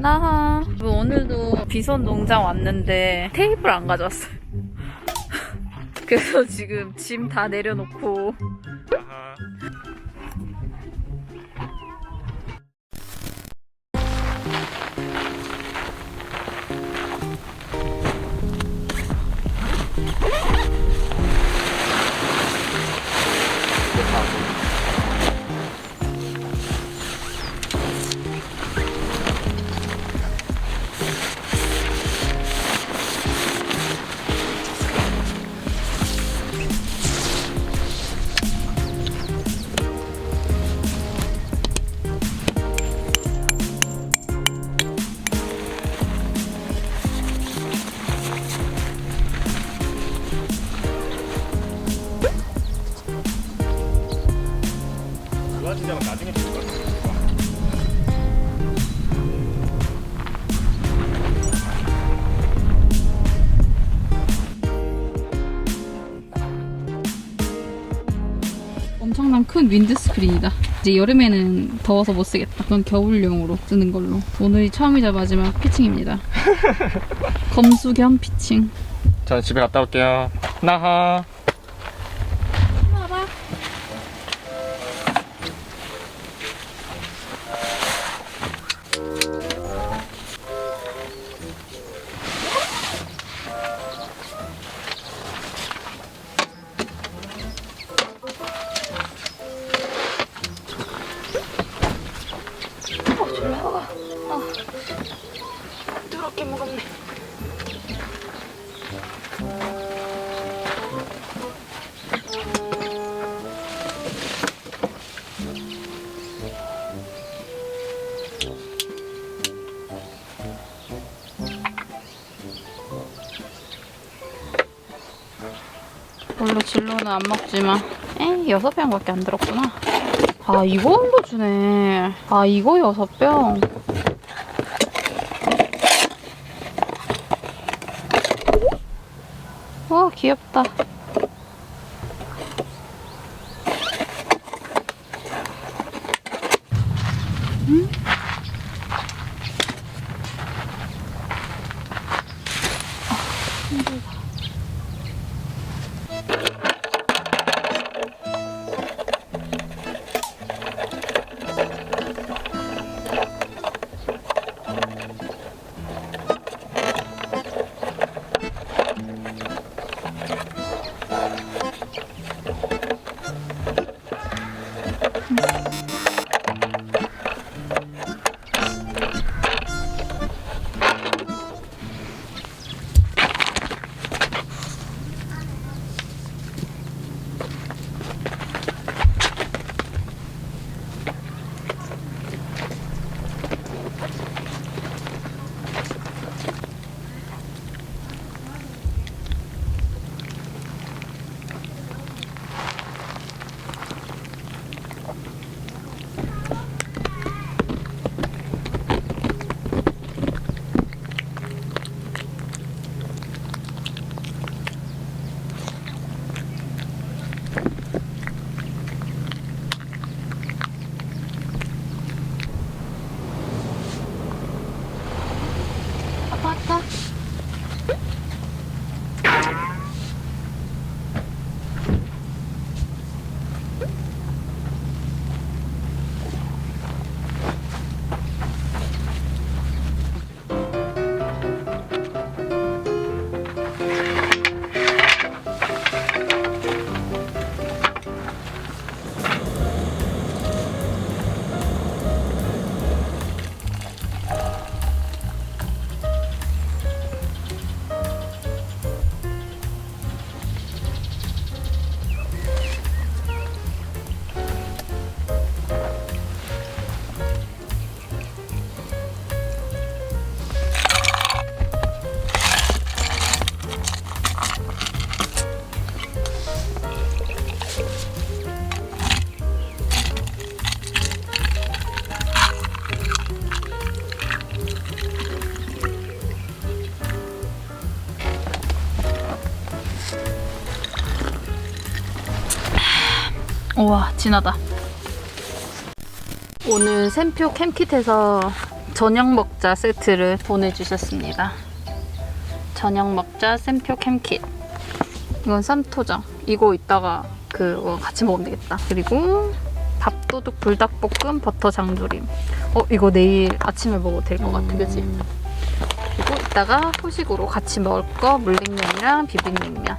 나하. 오늘도 비선 농장 왔는데 테이블 안 가져왔어요. 그래서 지금 짐 다 내려놓고 진짜 나중에 줄것 같아. 엄청난 큰 윈드 스크린이다. 이제 여름에는 더워서 못 쓰겠다. 그건 겨울용으로 쓰는 걸로. 오늘이 처음이자 마지막 피칭입니다. 검수 겸 피칭. 저는 집에 갔다 올게요. 나하. 안 먹지만 에 여섯 병밖에 안 들었구나. 아 이걸로 주네. 아 이거 여섯 병. 와 귀엽다. 진하다 오늘 샘표 캠킷에서 저녁 먹자 세트를 보내주셨습니다. 저녁 먹자 샘표 캠킷. 이건 쌈토장. 이거 이따가 그거 같이 먹으면 되겠다. 그리고 밥도둑 불닭볶음 버터 장조림. 어 이거 내일 아침에 먹어도 될 것 같아, 그지? 그리고 이따가 후식으로 같이 먹을 거 물냉면이랑 비빔냉면.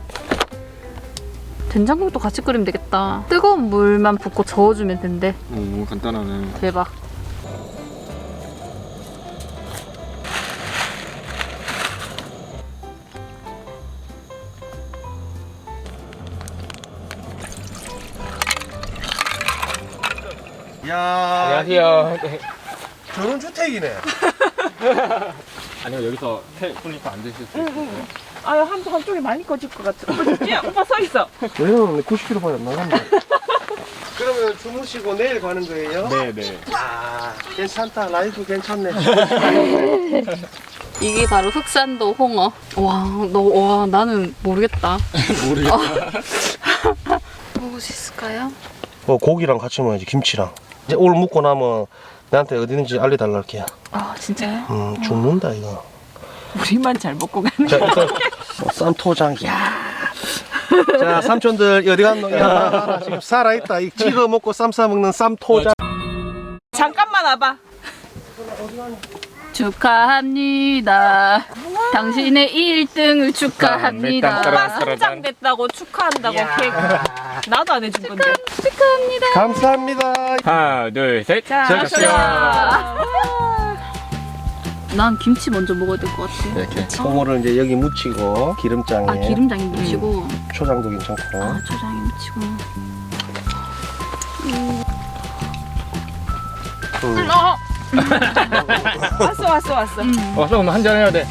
된장국도 같이 끓이면 되겠다. 뜨거운 물만 붓고 저어주면 된대. 오 간단하네. 대박. 야 안녕하세요. 네. 저는 주택이네. 아니요 여기서 태 폴리프 앉으실 수 있어요. 아, 한, 한쪽이 많이 꺼질 것 같아. 오빠, 진짜 오빠 서 있어. 왜냐면 90kg밖에 안 나간다. 그러면 주무시고 내일 가는 거예요? 네네. 아 괜찮다. 라이프 괜찮네. 이게 바로 흑산도 홍어. 와, 너, 와, 나는 모르겠다. 모르겠다. 먹을 수 있을까요? 뭐 고기랑 같이 먹어야지 김치랑. 이제 오늘 묵고 나면 나한테 어디든지 알려달라 할게요. 아, 진짜요? 음 죽는다 이거. 우리만 잘 먹고 가는 자 일단 뭐 쌈토장. 야. 자 삼촌들 어디 갔노? 야 지금 살아있다. 이 찍어 먹고 쌈 싸 먹는 쌈토장. 잠깐만 와봐. 축하합니다. 당신의 1등을 축하합니다. 오빠 따라, 성장 됐다고 축하한다고 케이크. 나도 안 해준 건데. 축하합니다. 감사합니다. 하나 둘 셋. 자, 자, 자. 난 김치 먼저 먹어야 될 것 같아. 이렇게. 소모를 이제 여기 묻히고 기름장에 아, 기름장에 묻히고, 초장도 괜찮고. 아, 초장에 묻히고. 음. 어! 왔어, 왔어, 왔어. 음. 와서 오늘 한잔 해야 돼.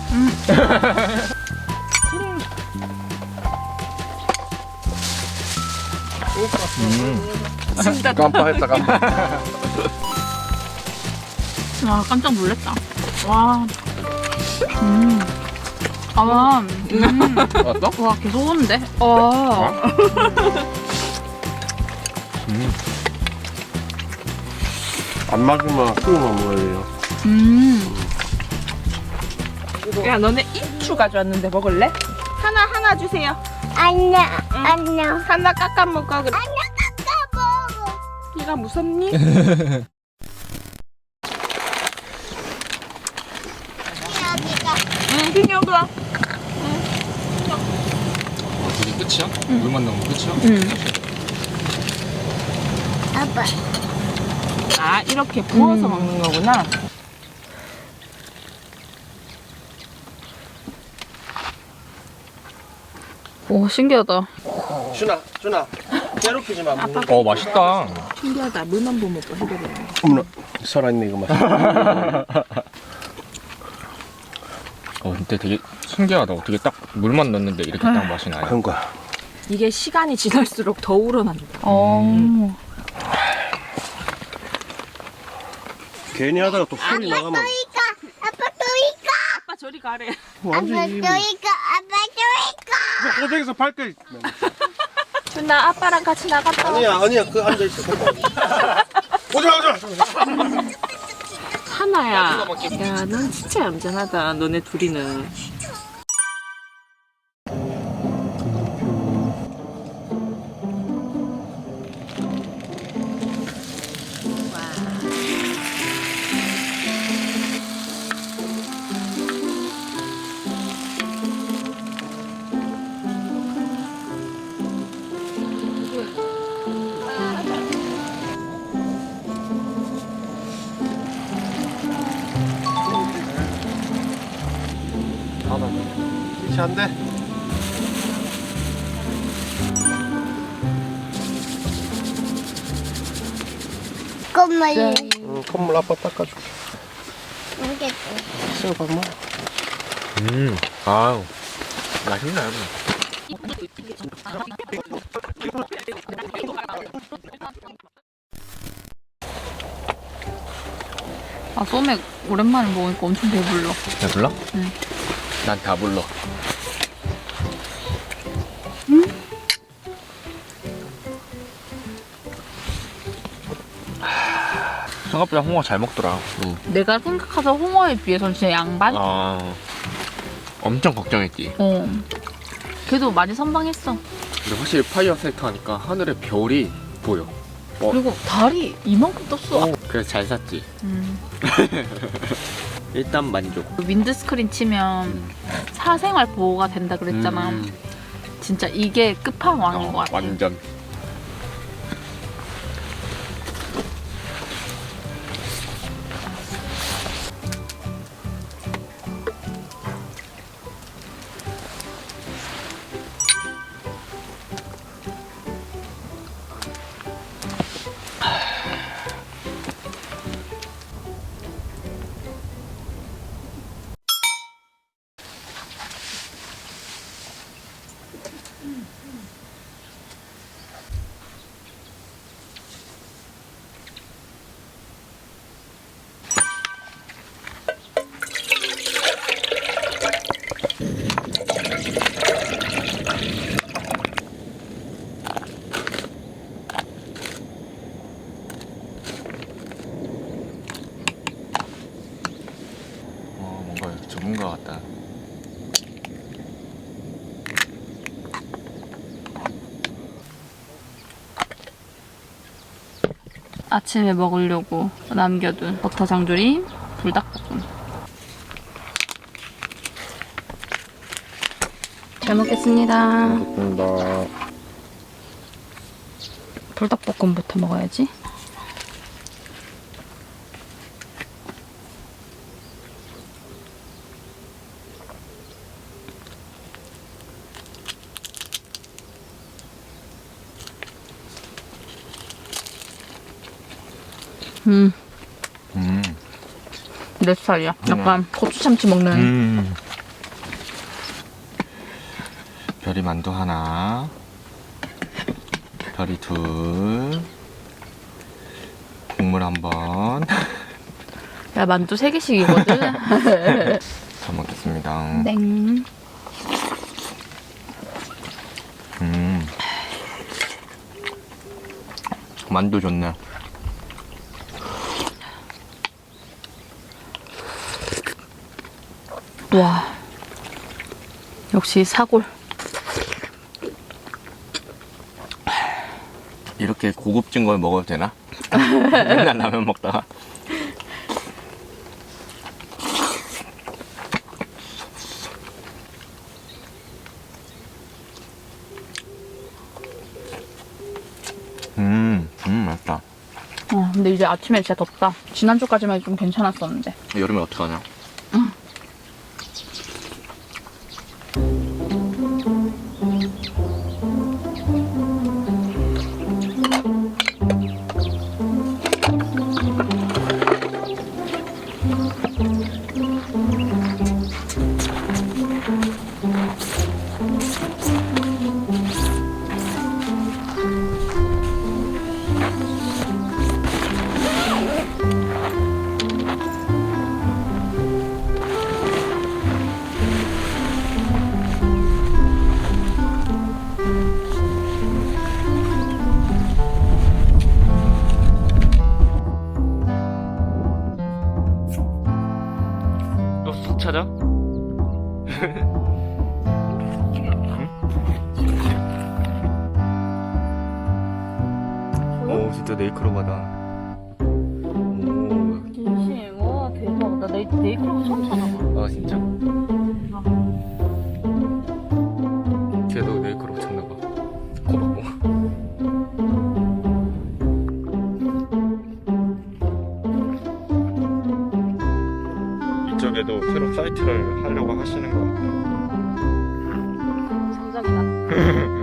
진짜 깜빡했다 깜빡. 와, 깜짝 놀랐다. 와. 음. 아, 음. 왔어? 와, 계속 오는데? 와. 안 맞으면 끓여만 먹어야 돼요. 음. 야, 너네 인추 가져왔는데 먹을래? 하나, 하나 주세요. 안녕, 안녕. 하나 깎아 먹어. 그래. 안녕, 먹어. 네가 무섭니? 여기가 응, 빈영도 와. 어, 이게 끝이야? 물만 넣으면 끝이야? 음. 아빠. 아, 이렇게 부어서 음. 먹는 거구나. 오, 신기하다. 준아, 준아, 괴롭히지 마. 문. 어 맛있다. 신기하다. 물만 보면 또 해결해. 어머나, 살아있네 이거 맛. 어 근데 되게 신기하다. 어떻게 딱 물만 넣는데 이렇게 딱 맛이 나요. 그런 거야. 이게 시간이 지날수록 더 우러난다. 어. 괜히 하다가 또 소리 나가면 또이까, 아빠 또이까, 아빠 저리 가래. 아빠 완전 이 또이까, 아빠 또이까. 고생해서 발끝. 준아, 아빠랑 같이 나갔다. 와. 아니야, 아니야, 그 앉아 있어. 오지 마, 오지 마. 하나야. 야, 넌 진짜 얌전하다. 너네 둘이는. 돼. 꼬물이. 응, 콧물 아빠 닦아줄게. 새우 밥 먹어. 음. 아우. 맛있나요? 아, 소맥 오랜만에 먹으니까 엄청 배불러. 배불러? 응. 난 다 불러. 생각보다 홍어 잘 먹더라. 내가 생각하던 홍어에 비해서는 진짜 양반? 어. 아 엄청 걱정했지. 그래도 많이 선방했어. 근데 확실히 파이어 세트 하니까 하늘에 별이 보여. 어. 그리고 달이 이만큼 떴어. 그래서 잘 샀지. 음. 일단 만족. 윈드 스크린 치면 사생활 보호가 된다 그랬잖아. 음, 진짜 이게 끝판왕인 어, 것 같아. 완전. 아침에 먹으려고 남겨둔 버터 장조림 불닭볶음. 잘 먹겠습니다. 좋습니다. 불닭볶음부터 먹어야지. 음, 음. 내 스타일이야. 약간 고추 참치 먹는. 음. 별이 만두 하나. 별이 둘. 국물 한 번. 야 만두 세 개씩이거든. 잘 먹겠습니다. 땡. 음. 만두 좋네. 와. 역시 사골. 이렇게 고급진 걸 먹어도 되나? 맨날 라면 먹다가. 음, 음, 맛있다. 어, 근데 이제 아침에 진짜 덥다. 지난주까지만 해도 좀 괜찮았었는데. 여름에 어떡하냐? 네이클로바 찾나봐 고맙고. 이쪽에도 새로 사이트를 하려고 하시는 것 같아요. 상상이다.